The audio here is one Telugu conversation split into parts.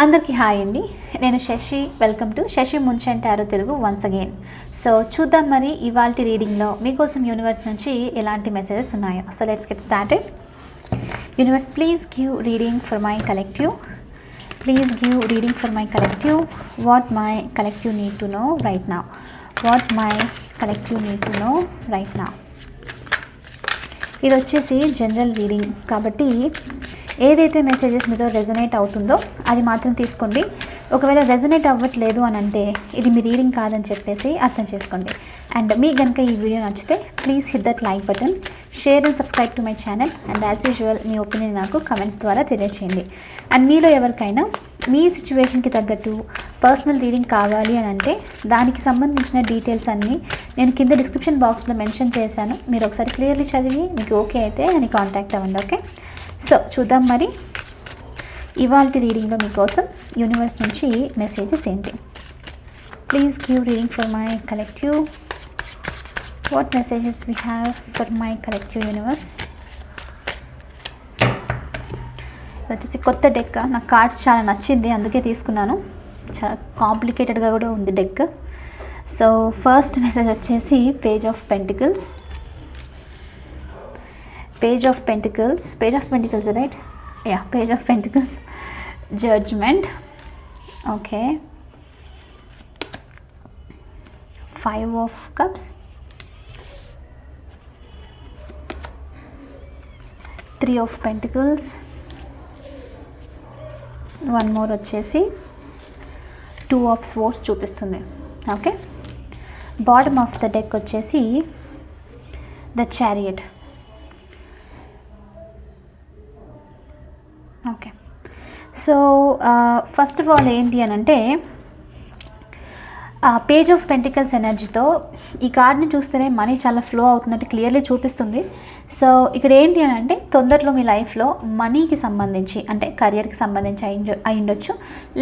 అందరికీ హాయ్ అండి. నేను శశి. వెల్కమ్ టు శశి ముంచెంటారు తెలుగు వన్స్ అగైన్ సో చూద్దాం మరి ఇవాళ రీడింగ్లో మీకోసం యూనివర్స్ నుంచి ఎలాంటి మెసేజెస్ ఉన్నాయో. So let's get started universe please give reading for my collective please give reading for my collective what my collective need to know right నా what my collective need to know right నా ఇది వచ్చేసి జనరల్ రీడింగ్ కాబట్టి ఏదైతే మెసేజెస్ మీతో రెజొనేట్ అవుతుందో అది మాత్రం తీసుకోండి. ఒకవేళ రెజొనేట్ అవ్వట్లేదు అని అంటే ఇది మీ రీడింగ్ కాదని చెప్పేసి అర్థం చేసుకోండి. అండ్ మీకు కనుక ఈ వీడియో నచ్చితే please hit that like button share and subscribe to my channel and as usual me opinion నాకు కమెంట్స్ ద్వారా తెలియచేయండి. అండ్ మీలో ఎవరికైనా మీ సిచ్యువేషన్కి తగ్గట్టు పర్సనల్ రీడింగ్ కావాలి అని అంటే దానికి సంబంధించిన డీటెయిల్స్ అన్నీ నేను కింద డిస్క్రిప్షన్ బాక్స్లో మెన్షన్ చేశాను. మీరు ఒకసారి క్లియర్లీ చదివి మీకు ఓకే అయితే అని కాంటాక్ట్ అవ్వండి ఓకే సో చూద్దాం మరి. ఇవాళ రీడింగ్లో మీకోసం యూనివర్స్ నుంచి మెసేజెస్ ఏంటి please give reading for my collective what messages we have for my collective universe వచ్చేసి కొత్త డెక్ నాకు కార్డ్స్ చాలా నచ్చింది అందుకే తీసుకున్నాను. చాలా కాంప్లికేటెడ్గా కూడా ఉంది డెక్ సో ఫస్ట్ మెసేజ్ వచ్చేసి page of pentacles page of pentacles page of pentacles right yeah page of pentacles judgement okay five of cups three of pentacles one more వచ్చేసి టూ ఆఫ్ స్వోర్డ్స్ చూపిస్తుంది. Okay bottom of the deck వచ్చేసి the chariot okay so first of all ఏంటి అని అంటే పేజ్ ఆఫ్ పెంటికల్స్ ఎనర్జీతో ఈ కార్డ్ని చూస్తేనే మనీ చాలా ఫ్లో అవుతున్నట్టు క్లియర్లీ చూపిస్తుంది. సో ఇక్కడ ఏంటి అని అంటే తొందరలో మీ లైఫ్లో మనీకి సంబంధించి అంటే కెరియర్కి సంబంధించి అయి అయిండొచ్చు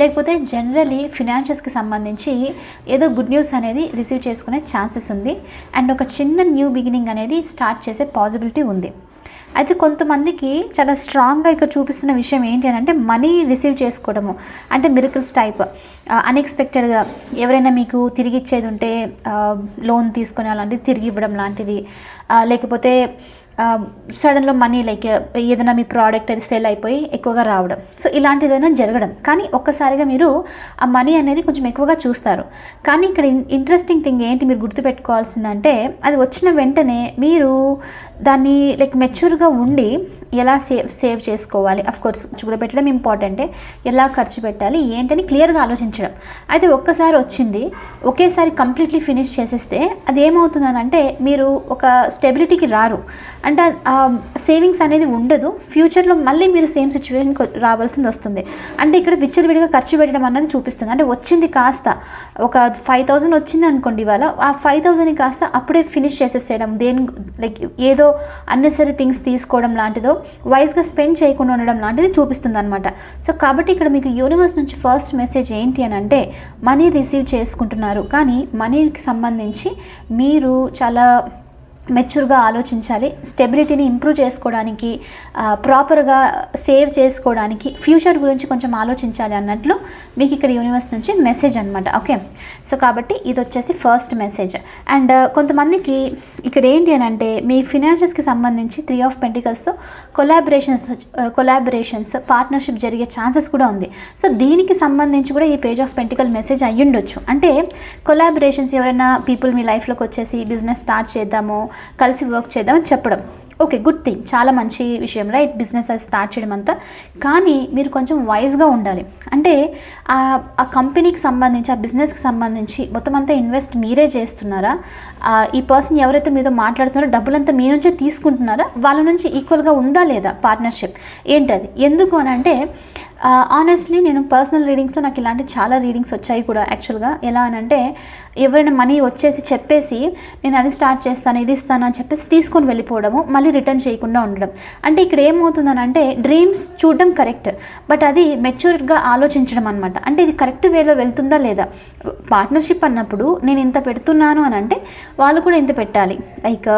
లేకపోతే జనరలీ ఫినాన్షియల్స్కి సంబంధించి ఏదో గుడ్ న్యూస్ అనేది రిసీవ్ చేసుకునే ఛాన్సెస్ ఉంది. అండ్ ఒక చిన్న న్యూ బిగినింగ్ అనేది స్టార్ట్ చేసే పాసిబిలిటీ ఉంది. అయితే కొంతమందికి చాలా స్ట్రాంగ్గా ఇక్కడ చూపిస్తున్న విషయం ఏంటి అని అంటే మనీ రిసీవ్ చేసుకోవడము. అంటే మిరకల్స్ టైప్ అన్ఎక్స్పెక్టెడ్గా ఎవరైనా మీకు తిరిగి ఇచ్చేది ఉంటే లోన్ తీసుకొని అలాంటివి తిరిగి ఇవ్వడం లాంటిది. లేకపోతే సడన్లో మనీ లైక్ ఏదైనా మీ ప్రోడక్ట్ అది సెల్ అయిపోయి ఎక్కువగా రావడం. సో ఇలాంటిదైనా జరగడం. కానీ ఒక్కసారిగా మీరు ఆ మనీ అనేది కొంచెం ఎక్కువగా చూస్తారు. కానీ ఇక్కడ ఇంట్రెస్టింగ్ థింగ్ ఏంటి మీరు గుర్తుపెట్టుకోవాల్సిందంటే అది వచ్చిన వెంటనే మీరు దాన్ని లైక్ మెచ్యూర్గా ఉండి ఎలా సేవ్ సేవ్ చేసుకోవాలి? అఫ్ కోర్స్ చూడబెట్టడం ఇంపార్టెంటే ఎలా ఖర్చు పెట్టాలి? ఏంటని క్లియర్గా ఆలోచించడం. అయితే ఒక్కసారి వచ్చింది ఒకేసారి కంప్లీట్లీ ఫినిష్ చేసేస్తే అది ఏమవుతుందనంటే మీరు ఒక స్టెబిలిటీకి రారు. అంటే సేవింగ్స్ అనేది ఉండదు. ఫ్యూచర్లో మళ్ళీ మీరు సేమ్ సిచ్యువేషన్కి రావాల్సింది వస్తుంది. అంటే ఇక్కడ విచ్చలవిడిగా ఖర్చు పెట్టడం అన్నది చూపిస్తుంది. అంటే వచ్చింది కాస్త ఒక ఫైవ్ థౌజండ్ వచ్చింది అనుకోండి ఇవాళ ఆ ఫైవ్ థౌజండ్ని కాస్త అప్పుడే ఫినిష్ చేసేసేయడం. దేని లైక్ ఏదో అన్నెసరీ థింగ్స్ తీసుకోవడం లాంటిదో వైజ్గా స్పెండ్ చేయకుండా ఉండడం లాంటిది చూపిస్తుంది అనమాట సో కాబట్టి ఇక్కడ మీకు యూనివర్స్ నుంచి ఫస్ట్ మెసేజ్ ఏంటి అని అంటే మనీ రిసీవ్ చేసుకుంటున్నారు. కానీ మనీకి సంబంధించి మీరు చాలా మెచ్యూర్గా ఆలోచించాలి స్టెబిలిటీని ఇంప్రూవ్ చేసుకోవడానికి ప్రాపర్గా సేవ్ చేసుకోవడానికి ఫ్యూచర్ గురించి కొంచెం ఆలోచించాలి అన్నట్లు మీకు ఇక్కడ యూనివర్స్ నుంచి మెసేజ్ అనమాట ఓకే? సో కాబట్టి ఇది వచ్చేసి ఫస్ట్ మెసేజ్. అండ్ కొంతమందికి ఇక్కడ ఏంటి అని అంటే మీ ఫినాన్షియల్స్కి సంబంధించి త్రీ ఆఫ్ పెంటికల్స్తో కొలాబరేషన్స్ కొలాబరేషన్స్ పార్ట్నర్షిప్ జరిగే ఛాన్సెస్ కూడా ఉంది. సో దీనికి సంబంధించి కూడా ఈ పేజ్ ఆఫ్ పెంటికల్ మెసేజ్ అయ్యుండొచ్చు. అంటే కొలాబరేషన్స్ ఎవరైనా పీపుల్ మీ లైఫ్లోకి వచ్చేసి బిజినెస్ స్టార్ట్ చేద్దాము కలిసి వర్క్ చేద్దామని చెప్పడం. ఓకే గుడ్ థింగ్ చాలా మంచి విషయం రైట్ బిజినెస్ అది స్టార్ట్ చేయడం అంతా. కానీ మీరు కొంచెం వైజ్గా ఉండాలి. అంటే ఆ కంపెనీకి సంబంధించి ఆ బిజినెస్కి సంబంధించి మొత్తం అంతా ఇన్వెస్ట్ మీరే చేస్తున్నారా? ఈ పర్సన్ ఎవరైతే మీతో మాట్లాడుతున్నారో డబ్బులంతా మీ నుంచే తీసుకుంటున్నారా? వాళ్ళ నుంచి ఈక్వల్గా ఉందా లేదా పార్ట్నర్షిప్ ఏంటది? ఎందుకు అని అంటే Uh, ఆనెస్ట్లీ నేను పర్సనల్ రీడింగ్స్లో నాకు ఇలాంటి చాలా రీడింగ్స్ వచ్చాయి కూడా యాక్చువల్గా ఎలా అని అంటే ఎవరైనా మనీ వచ్చేసి చెప్పేసి నేను అది స్టార్ట్ చేస్తాను ఇది ఇస్తాను అని చెప్పేసి తీసుకొని వెళ్ళిపోవడము మళ్ళీ రిటర్న్ చేయకుండా ఉండడం. అంటే ఇక్కడ ఏమవుతుందని అంటే డ్రీమ్స్ చూడడం కరెక్ట్ బట్ అది మెచ్యూర్గా ఆలోచించడం అనమాట అంటే ఇది కరెక్ట్ వేలో వెళ్తుందా లేదా? పార్ట్నర్షిప్ అన్నప్పుడు నేను ఇంత పెడుతున్నాను అని అంటే వాళ్ళు కూడా ఇంత పెట్టాలి. లైక్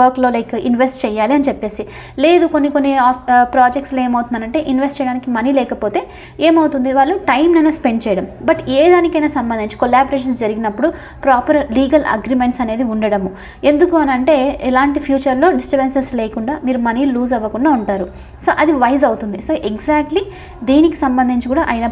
వర్క్లో లైక్ ఇన్వెస్ట్ చేయాలి అని చెప్పేసి. లేదు కొన్ని కొన్ని uh, ప్రాజెక్ట్స్లో ఏమవుతుందనంటే ఇన్వెస్ట్ చేయడానికి మనీ లేక లేకపోతే ఏమవుతుంది? వాళ్ళు టైంనైనా స్పెండ్ చేయడం. బట్ ఏ దానికైనా సంబంధించి కొలాబరేషన్స్ జరిగినప్పుడు ప్రాపర్ లీగల్ అగ్రిమెంట్స్ అనేది ఉండడము. ఎందుకు అని అంటే ఎలాంటి ఫ్యూచర్లో డిస్టర్బెన్సెస్ లేకుండా మీరు మనీ లూజ్ అవ్వకుండా ఉంటారు. సో అది వైజ్ అవుతుంది. సో ఎగ్జాక్ట్లీ దీనికి సంబంధించి కూడా అయిన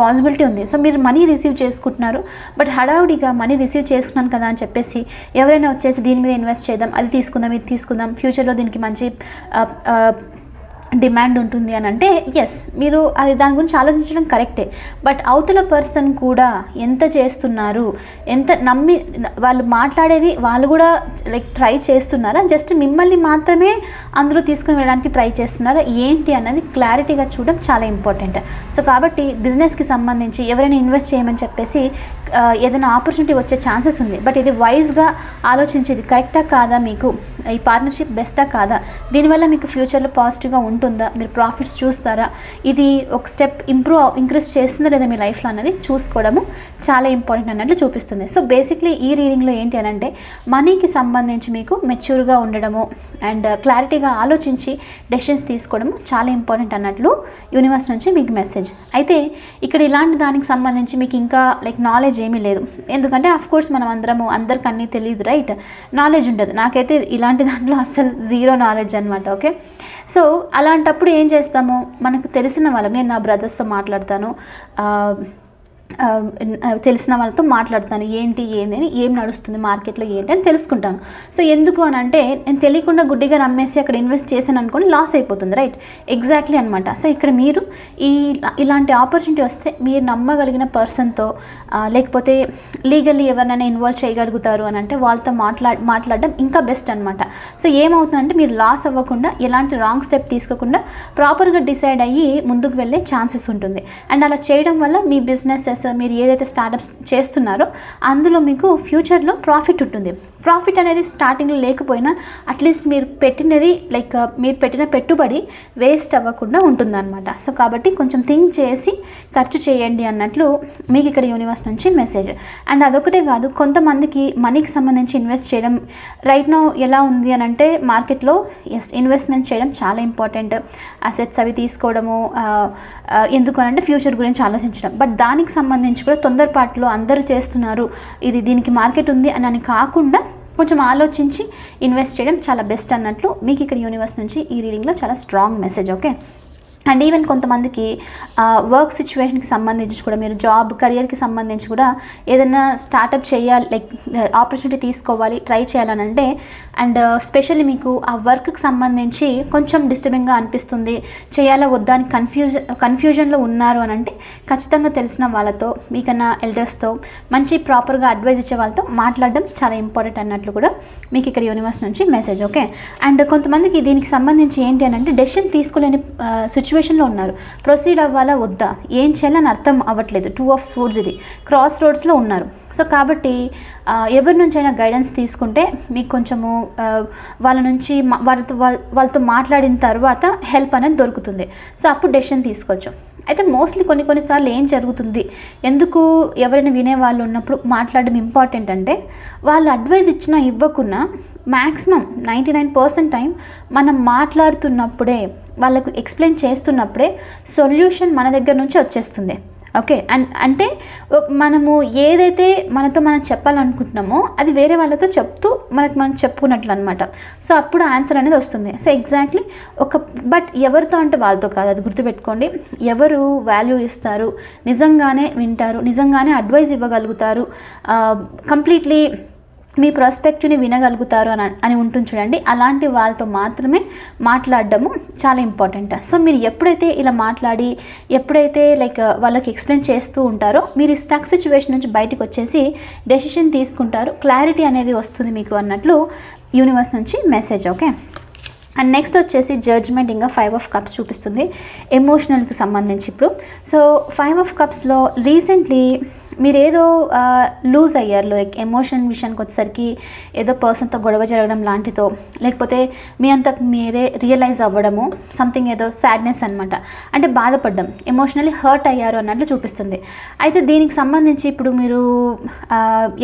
పాసిబిలిటీ ఉంది. సో మీరు మనీ రిసీవ్ చేసుకుంటున్నారు. బట్ హడావుడిగా మనీ రిసీవ్ చేసుకున్నాను కదా అని చెప్పేసి ఎవరైనా వచ్చేసి దీని మీద ఇన్వెస్ట్ చేద్దాం అది తీసుకుందాం ఇది తీసుకుందాం ఫ్యూచర్లో దీనికి మంచి డిమాండ్ ఉంటుంది అని అంటే ఎస్ మీరు అది దాని గురించి ఆలోచించడం కరెక్టే. బట్ అవతల పర్సన్ కూడా ఎంత చేస్తున్నారు ఎంత నమ్మి వాళ్ళు మాట్లాడేది వాళ్ళు కూడా లైక్ ట్రై చేస్తున్నారా? జస్ట్ మిమ్మల్ని మాత్రమే అందులో తీసుకుని వెళ్ళడానికి ట్రై చేస్తున్నారా? ఏంటి అన్నది క్లారిటీగా చూడడం చాలా ఇంపార్టెంట్ సో కాబట్టి బిజినెస్కి సంబంధించి ఎవరైనా ఇన్వెస్ట్ చేయమని చెప్పేసి ఏదైనా ఆపర్చునిటీ వచ్చే ఛాన్సెస్ ఉంది. బట్ ఇది వైజ్గా ఆలోచించేది కరెక్టా కాదా మీకు? ఈ పార్ట్నర్షిప్ బెస్టా కాదా? దీనివల్ల మీకు ఫ్యూచర్లో పాజిటివ్గా ఉంటుందా? మీరు ప్రాఫిట్స్ చూస్తారా? ఇది ఒక స్టెప్ ఇంప్రూవ్ ఇంక్రీజ్ చేస్తుందా లేదా మీ లైఫ్లో అన్నది చూసుకోవడము చాలా ఇంపార్టెంట్ అన్నట్లు చూపిస్తుంది. సో బేసిక్లీ ఈ రీడింగ్లో ఏంటి అని అంటే మనీకి సంబంధించి మీకు మెచ్యూర్గా ఉండడము అండ్ క్లారిటీగా ఆలోచించి డెసిషన్స్ తీసుకోవడము చాలా ఇంపార్టెంట్ అన్నట్లు యూనివర్స్ నుంచి మీకు మెసేజ్ అయితే ఇక్కడ ఇలాంటి దానికి సంబంధించి మీకు ఇంకా లైక్ నాలెడ్జ్ ఏమీ లేదు. ఎందుకంటే అఫ్ కోర్స్ మనం అందరము అందరికి అన్నీ తెలియదు రైట్ నాలెడ్జ్ ఉండదు. నాకైతే ఇలాంటి దాంట్లో అస్సలు జీరో నాలెడ్జ్ అనమాట ఓకే సో అలాంటప్పుడు ఏం చేస్తాము? మనకు తెలిసిన వాళ్ళం నేను నా బ్రదర్స్తో మాట్లాడతాను. తెలిసిన వాళ్ళతో మాట్లాడతాను. ఏంటి ఏంది అని ఏం నడుస్తుంది మార్కెట్లో ఏంటి అని తెలుసుకుంటాను. సో ఎందుకు అని అంటే నేను తెలియకుండా గుడ్డిగా నమ్మేసి అక్కడ ఇన్వెస్ట్ చేశాను అనుకోని లాస్ అయిపోతుంది రైట్? ఎగ్జాక్ట్లీ అనమాట సో ఇక్కడ మీరు ఈ ఇలాంటి ఆపర్చునిటీ వస్తే మీరు నమ్మగలిగిన పర్సన్తో లేకపోతే లీగల్లీ ఎవరినైనా ఇన్వాల్వ్ చేయగలుగుతారు అని అంటే వాళ్ళతో మాట్లా మాట్లాడడం ఇంకా బెస్ట్ అనమాట సో ఏమవుతుందంటే మీరు లాస్ అవ్వకుండా ఎలాంటి రాంగ్ స్టెప్ తీసుకోకుండా ప్రాపర్గా డిసైడ్ అయ్యి ముందుకు వెళ్ళే ఛాన్సెస్ ఉంటుంది. అండ్ అలా చేయడం వల్ల మీ బిజినెసెస్ మీరు ఏదైతే స్టార్టప్స్ చేస్తున్నారో అందులో మీకు ఫ్యూచర్లో ప్రాఫిట్ ఉంటుంది. ప్రాఫిట్ అనేది స్టార్టింగ్లో లేకపోయినా అట్లీస్ట్ మీరు పెట్టినది లైక్ మీరు పెట్టిన పెట్టుబడి వేస్ట్ అవ్వకుండా ఉంటుందన్నమాట. సో కాబట్టి కొంచెం థింక్ చేసి ఖర్చు చేయండి అన్నట్లు మీకు ఇక్కడ యూనివర్స్ నుంచి మెసేజ్ అండ్ అదొకటే కాదు కొంతమందికి మనీకి సంబంధించి ఇన్వెస్ట్ చేయడం రైట్ నో ఎలా ఉంది అని అంటే మార్కెట్లో ఎస్ ఇన్వెస్ట్మెంట్ చేయడం చాలా ఇంపార్టెంట్ అసెట్స్ అవి తీసుకోవడము ఎందుకు అని అంటే ఫ్యూచర్ గురించి ఆలోచించడం. బట్ దానికి సంబంధించి కూడా తొందరపాటులో అందరూ చేస్తున్నారు. ఇది దీనికి మార్కెట్ ఉంది అని అని కాకుండా కొంచెం ఆలోచించి ఇన్వెస్ట్ చేయడం చాలా బెస్ట్ అన్నట్లు మీకు ఇక్కడ యూనివర్స్ నుంచి ఈ రీడింగ్లో చాలా strong message okay and even కొంతమందికి వర్క్ సిచ్యువేషన్కి సంబంధించి కూడా మీరు జాబ్ కెరియర్కి సంబంధించి కూడా ఏదైనా స్టార్టప్ చేయాలి లైక్ ఆపర్చునిటీ తీసుకోవాలి ట్రై చేయాలని అంటే అండ్ స్పెషల్లీ మీకు ఆ వర్క్కి సంబంధించి కొంచెం డిస్టర్బింగ్గా అనిపిస్తుంది చేయాలా వద్దా అని కన్ఫ్యూజన్ కన్ఫ్యూజన్లో ఉన్నారు అని అంటే ఖచ్చితంగా తెలిసిన వాళ్ళతో మీకన్నా ఎల్డర్స్తో మంచి ప్రాపర్గా అడ్వైజ్ ఇచ్చే వాళ్ళతో మాట్లాడడం చాలా ఇంపార్టెంట్ అన్నట్లు కూడా మీకు ఇక్కడ యూనివర్స్ నుంచి మెసేజ్ ఓకే? అండ్ కొంతమందికి దీనికి సంబంధించి ఏంటి అని అంటే డెసిషన్ తీసుకోలేని సిచ్యువేషన్లో ఉన్నారు. ప్రొసీడ్ అవ్వాలా? వద్దా? ఏం చేయాలని అర్థం అవ్వట్లేదు. టూ ఆఫ్ స్వోర్డ్స్ ఇది. క్రాస్ రోడ్స్లో ఉన్నారు. సో కాబట్టి ఎవరి నుంచైనా గైడెన్స్ తీసుకుంటే మీకు కొంచెము వాళ్ళ నుంచి వాళ్ళతో వాళ్ళ- వాళ్ళతో మాట్లాడిన తర్వాత హెల్ప్ అనేది దొరుకుతుంది. సో అప్పుడు డెసిషన్ తీసుకోవచ్చు. అయితే మోస్ట్లీ కొన్ని కొన్నిసార్లు ఏం జరుగుతుంది? ఎందుకు ఎవరైనా వినే వాళ్ళు ఉన్నప్పుడు మాట్లాడడం ఇంపార్టెంట్ అంటే వాళ్ళు అడ్వైస్ ఇచ్చినా ఇవ్వకున్నా maximum ninety nine percent time మనం మాట్లాడుతున్నప్పుడే వాళ్ళకు ఎక్స్ప్లెయిన్ చేస్తున్నప్పుడే సొల్యూషన్ మన దగ్గర నుంచి వచ్చేస్తుంది. ఓకే? అండ్ అంటే ఒ- మనము ఏదైతే మనతో మనం చెప్పాలనుకుంటున్నామో అది వేరే వాళ్ళతో చెప్తూ మనకు మనం చెప్పుకున్నట్లు అనమాట సో అప్పుడు ఆన్సర్ అనేది వస్తుంది. సో ఎగ్జాక్ట్లీ ఒక బట్ ఎవరితో అంటే వాళ్ళతో కాదు. అది గుర్తుపెట్టుకోండి. ఎవరు వాల్యూ ఇస్తారు నిజంగానే వింటారు నిజంగానే అడ్వైజ్ ఇవ్వగలుగుతారు కంప్లీట్లీ మీ ప్రాస్పెక్ట్ని వినగలుగుతారు అని అని ఉంటుంది చూడండి. అలాంటి వాళ్ళతో మాత్రమే మాట్లాడడము చాలా ఇంపార్టెంట్ సో మీరు ఎప్పుడైతే ఇలా మాట్లాడి ఎప్పుడైతే లైక్ వాళ్ళకి ఎక్స్ప్లెయిన్ చేస్తూ ఉంటారో మీరు ఈ స్టక్ సిచ్యువేషన్ నుంచి బయటకు వచ్చేసి డెసిషన్ తీసుకుంటారు. క్లారిటీ అనేది వస్తుంది మీకు అన్నట్లు యూనివర్స్ నుంచి మెసేజ్ ఓకే అండ్ నెక్స్ట్ వచ్చేసి జడ్జ్మెంట్ ఇంకా ఫైవ్ ఆఫ్ కప్స్ చూపిస్తుంది. ఎమోషనల్కి సంబంధించి ఇప్పుడు. సో ఫైవ్ ఆఫ్ కప్స్లో రీసెంట్లీ మీరు ఏదో లూజ్ అయ్యారు. లైక్ ఎమోషన్ విషయానికి వచ్చేసరికి ఏదో పర్సన్తో గొడవ జరగడం లాంటితో లేకపోతే మీ అంతకు మీరే రియలైజ్ అవ్వడము సంథింగ్ ఏదో సాడ్నెస్ అనమాట అంటే బాధపడ్డం ఎమోషనల్లీ హర్ట్ అయ్యారు అన్నట్లు చూపిస్తుంది. అయితే దీనికి సంబంధించి ఇప్పుడు మీరు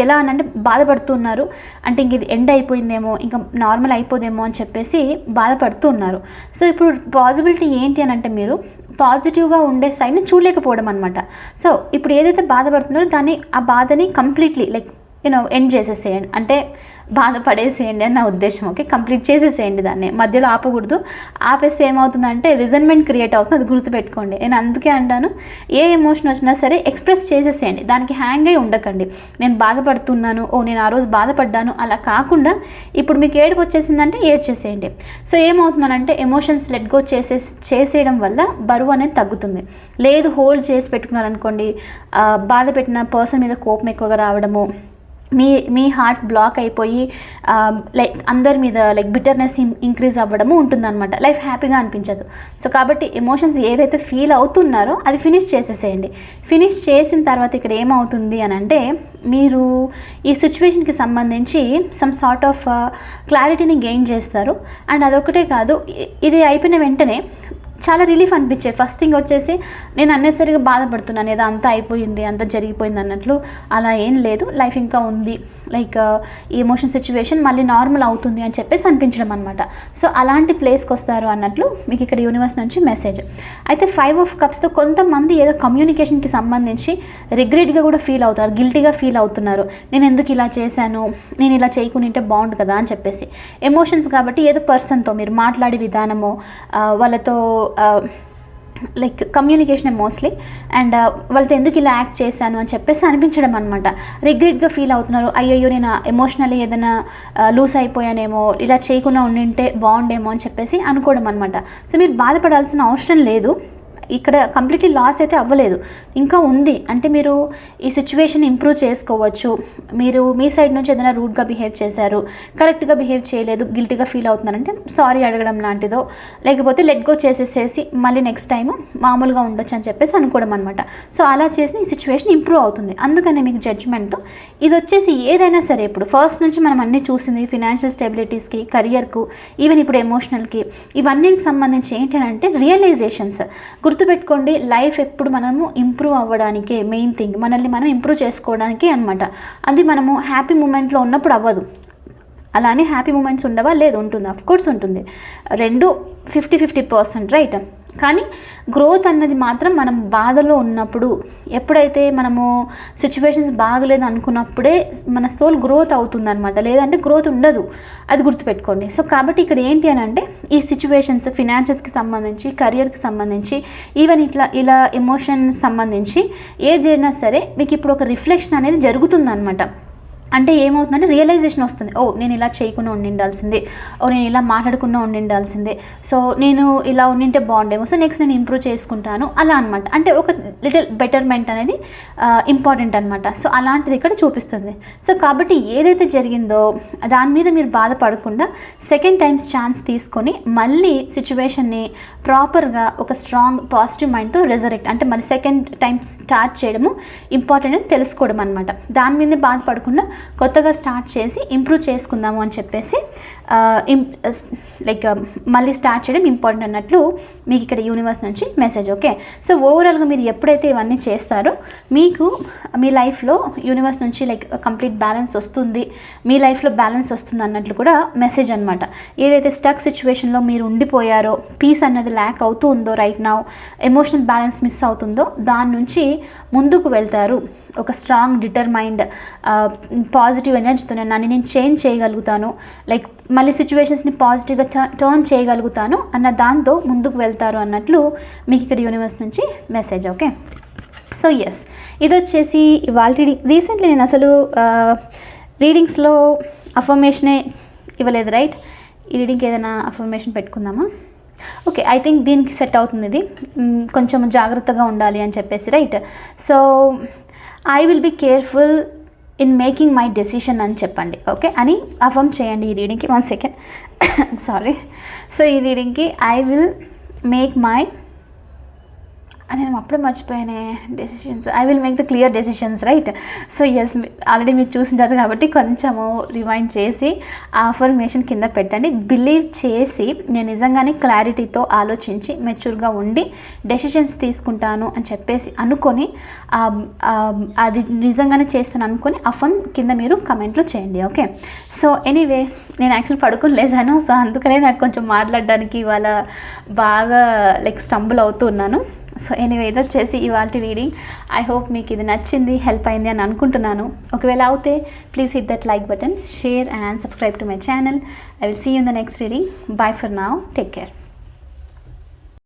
ఎలా అని అంటే బాధపడుతున్నారు అంటే ఇంక ఇది ఎండ్ అయిపోయిందేమో ఇంకా నార్మల్ అయిపోదేమో అని చెప్పేసి బాధపడుతూ ఉన్నారు. సో ఇప్పుడు పాసిబిలిటీ ఏంటి అని అంటే మీరు పాజిటివ్గా ఉండే సైడ్ని చూడలేకపోవడం అనమాట సో ఇప్పుడు ఏదైతే బాధపడుతున్నారో దాన్ని ఆ బాధని కంప్లీట్లీ లైక్ యూనో ఎండ్ చేసేసేయండి. అంటే బాధపడేసేయండి అని నా ఉద్దేశం. ఓకే కంప్లీట్ చేసేసేయండి దాన్ని. మధ్యలో ఆపకూడదు. ఆపేస్తే ఏమవుతుందంటే రిజన్మెంట్ క్రియేట్ అవుతుంది. అది గుర్తుపెట్టుకోండి. నేను అందుకే అంటాను ఏ ఎమోషన్ వచ్చినా సరే ఎక్స్ప్రెస్ చేసేసేయండి. దానికి హ్యాంగ్ అయి ఉండకండి. నేను బాధపడుతున్నాను ఓ నేను ఆ రోజు బాధపడ్డాను అలా కాకుండా ఇప్పుడు మీకు ఏడుపు వచ్చేసిందంటే ఏడ్చేసేయండి. సో ఏమవుతుందనంటే ఎమోషన్స్ లెట్ గో చేసే చేసేయడం వల్ల బరువు అనేది తగ్గుతుంది. లేదు హోల్డ్ చేసి పెట్టుకున్నారనుకోండి బాధ పెట్టిన పర్సన్ మీద కోపం ఎక్కువగా రావడము మీ మీ హార్ట్ బ్లాక్ అయిపోయి um, లైక్ అందరి మీద లైక్ బిటర్నెస్ ఇంక్రీజ్ అవ్వడము ఉంటుందన్నమాట. లైఫ్ హ్యాపీగా అనిపించదు. సో కాబట్టి ఎమోషన్స్ ఏదైతే ఫీల్ అవుతున్నారో అది ఫినిష్ చేసేసేయండి. ఫినిష్ చేసిన తర్వాత ఇక్కడ ఏమవుతుంది అని అంటే మీరు ఈ సిచ్యువేషన్కి సంబంధించి సమ్ సార్ట్ ఆఫ్ క్లారిటీని గెయిన్ చేస్తారు. అండ్ అదొకటే కాదు ఇది అయిపోయిన వెంటనే చాలా రిలీఫ్ అనిపించేది. ఫస్ట్ థింగ్ వచ్చేసి నేను అన్నెసరిగా బాధపడుతున్నాను. ఏదో అంతా అయిపోయింది అంతా జరిగిపోయింది అన్నట్లు అలా ఏం లేదు. లైఫ్ ఇంకా ఉంది. లైక్ ఈ ఎమోషన్ సిచ్యువేషన్ మళ్ళీ నార్మల్ అవుతుంది అని చెప్పేసి అనిపించడం అనమాట సో అలాంటి ప్లేస్కి వస్తారు అన్నట్లు మీకు ఇక్కడ యూనివర్స్ నుంచి మెసేజ్ అయితే ఫైవ్ ఆఫ్ కప్స్తో కొంతమంది ఏదో కమ్యూనికేషన్కి సంబంధించి రిగ్రెట్గా కూడా ఫీల్ అవుతారు. గిల్టీగా ఫీల్ అవుతున్నారు. నేను ఎందుకు ఇలా చేశాను? నేను ఇలా చేయకుంటే బాగుండు కదా అని చెప్పేసి. ఎమోషన్స్ కాబట్టి ఏదో పర్సన్తో మీరు మాట్లాడే విధానము వాళ్ళతో లైక్ కమ్యూనికేషన్ మోస్ట్లీ అండ్ వాళ్ళతో ఎందుకు ఇలా యాక్ట్ చేశాను అని చెప్పేసి అనిపించడం అనమాట రిగ్రెట్గా ఫీల్ అవుతున్నారు. అయ్యయ్యో నేను ఎమోషనల్లీ ఏదైనా uh, లూస్ అయిపోయానేమో ఇలా చేయకుండా ఉండింటే బాగుండేమో అని చెప్పేసి అనుకోవడం అనమాట సో మీరు బాధపడాల్సిన అవసరం లేదు. ఇక్కడ కంప్లీట్లీ లాస్ అయితే అవ్వలేదు. ఇంకా ఉంది. అంటే మీరు ఈ సిచ్యువేషన్ ఇంప్రూవ్ చేసుకోవచ్చు. మీరు మీ సైడ్ నుంచి ఏదైనా రూడ్గా బిహేవ్ చేశారు కరెక్ట్గా బిహేవ్ చేయలేదు గిల్టీగా ఫీల్ అవుతున్నారంటే సారీ అడగడం లాంటిదో లేకపోతే లెట్ గో చేసేసేసి మళ్ళీ నెక్స్ట్ టైం మామూలుగా ఉండొచ్చు అని చెప్పేసి అనుకోవడం అనమాట సో అలా చేసి ఈ సిచ్యువేషన్ ఇంప్రూవ్ అవుతుంది. అందుకనే మీకు జడ్జ్మెంట్తో ఇది వచ్చేసి ఏదైనా సరే ఇప్పుడు ఫస్ట్ నుంచి మనం అన్నీ చూసింది ఫినాన్షియల్ స్టెబిలిటీస్కి కరియర్కు ఈవెన్ ఇప్పుడు ఎమోషనల్కి ఇవన్నిటికి సంబంధించి ఏంటి అని అంటే రియలైజేషన్స్ గుర్తుపెట్టుకోండి లైఫ్ ఎప్పుడు మనము ఇంప్రూవ్ అవ్వడానికే మెయిన్ థింగ్ మనల్ని మనం ఇంప్రూవ్ చేసుకోవడానికి అనమాట అది మనము హ్యాపీ మూమెంట్లో ఉన్నప్పుడు అవ్వదు. అలానే హ్యాపీ మూమెంట్స్ ఉండవా? లేదు ఉంటుంది. అఫ్ కోర్స్ ఉంటుంది. రెండు ఫిఫ్టీ ఫిఫ్టీ పర్సెంట్ రైట్ కానీ గ్రోత్ అన్నది మాత్రం మనం బాధలో ఉన్నప్పుడు ఎప్పుడైతే మనము సిచ్యువేషన్స్ బాగలేదు అనుకున్నప్పుడే మన సోల్ గ్రోత్ అవుతుంది అనమాట లేదంటే గ్రోత్ ఉండదు. అది గుర్తుపెట్టుకోండి. సో కాబట్టి ఇక్కడ ఏంటి అని అంటే ఈ సిచ్యువేషన్స్ ఫినాన్షియల్స్కి సంబంధించి కెరియర్కి సంబంధించి ఈవెన్ ఇట్లా ఇలా ఎమోషన్ సంబంధించి ఏదైనా సరే మీకు ఇప్పుడు ఒక రిఫ్లెక్షన్ అనేది జరుగుతుంది అంటే ఏమవుతుందంటే రియలైజేషన్ వస్తుంది. ఓ నేను ఇలా చేయకుండా ఉండిండాల్సిందే. ఓ నేను ఇలా మాట్లాడకుండా ఉండిండాల్సిందే. సో నేను ఇలా ఉండింటే బాగుండేమో. సో నెక్స్ట్ నేను ఇంప్రూవ్ చేసుకుంటాను. అలా అనమాట అంటే ఒక లిటిల్ బెటర్మెంట్ అనేది ఇంపార్టెంట్ అనమాట సో అలాంటిది ఇక్కడ చూపిస్తుంది. సో కాబట్టి ఏదైతే జరిగిందో దాని మీద మీరు బాధపడకుండా సెకండ్ టైమ్స్ ఛాన్స్ తీసుకొని మళ్ళీ సిచ్యువేషన్ని ప్రాపర్గా ఒక స్ట్రాంగ్ పాజిటివ్ మైండ్తో రిజరెక్ట్ అంటే మన సెకండ్ టైం స్టార్ట్ చేయడము ఇంపార్టెంట్ అని తెలుసుకోవడం అనమాట దాని మీద బాధపడకుండా కొత్తగా స్టార్ట్ చేసి ఇంప్రూవ్ చేసుకుందాము అని చెప్పేసి లైక్ మళ్ళీ స్టార్ట్ చేయడం ఇంపార్టెంట్ అన్నట్లు మీకు ఇక్కడ యూనివర్స్ నుంచి మెసేజ్ ఓకే సో ఓవరాల్గా మీరు ఎప్పుడైతే ఇవన్నీ చేస్తారో మీకు మీ లైఫ్లో యూనివర్స్ నుంచి లైక్ కంప్లీట్ బ్యాలెన్స్ వస్తుంది. మీ లైఫ్లో బ్యాలెన్స్ వస్తుంది అన్నట్లు కూడా మెసేజ్ అనమాట ఏదైతే స్టక్ సిచ్యువేషన్లో మీరు ఉండిపోయారో పీస్ అన్నది ల్యాక్ అవుతూ ఉందో right now emotional balance miss అవుతుందో దాని నుంచి ముందుకు వెళ్తారు. ఒక స్ట్రాంగ్ డిటర్మైండ్ పాజిటివ్ ఎనర్జీతో నేను నన్ను నేను చేంజ్ చేయగలుగుతాను. లైక్ మళ్ళీ సిచ్యువేషన్స్ని పాజిటివ్గా టర్న్ చేయగలుగుతాను అన్న దాంతో ముందుకు వెళ్తారు అన్నట్లు మీకు ఇక్కడ యూనివర్స్ నుంచి మెసేజ్ ఓకే సో ఎస్ ఇది వచ్చేసి ఇవాళ రీడింగ్ రీసెంట్లీ నేను అసలు రీడింగ్స్లో అఫర్మేషనే ఇవ్వలేదు రైట్ ఈ రీడింగ్కి ఏదైనా అఫర్మేషన్ పెట్టుకుందామా? ఓకే ఐ థింక్ దీనికి సెట్ అవుతుంది ఇది. కొంచెం జాగ్రత్తగా ఉండాలి అని చెప్పేసి right so I will be careful in making my decision అని చెప్పండి. ఓకే అని అఫర్మ్ చేయండి ఈ రీడింగ్కి వన్ సెకండ్ సారీ సో ఈ రీడింగ్కి ఐ విల్ మేక్ మై అని నేను అప్పుడే మర్చిపోయానే. Decisions I will make the clear decisions right so yes already మీరు చూసింటారు కాబట్టి కొంచెము రివైండ్ చేసి ఆ అఫర్మేషన్ కింద పెట్టండి. బిలీవ్ చేసి నేను నిజంగానే క్లారిటీతో ఆలోచించి మెచ్యూర్గా ఉండి డెసిషన్స్ తీసుకుంటాను అని చెప్పేసి అనుకొని అది నిజంగానే చేస్తాను అనుకొని అఫర్మ్ కింద మీరు కమెంట్లో చేయండి ఓకే సో ఎనీవే నేను యాక్చువల్ పడుకుని లేసాను సో అందుకనే నాకు కొంచెం మాట్లాడడానికి ఇవాళ బాగా లైక్ స్టంబుల్ అవుతున్నాను సో ఎనీవే ఇది వచ్చేసి ఇవాళ రీడింగ్ ఐ హోప్ మీకు ఇది నచ్చింది హెల్ప్ అయింది అని అనుకుంటున్నాను. ఒకవేళ అవుతే please hit that like button share and subscribe to my channel I will see you in the next reading bye for now take care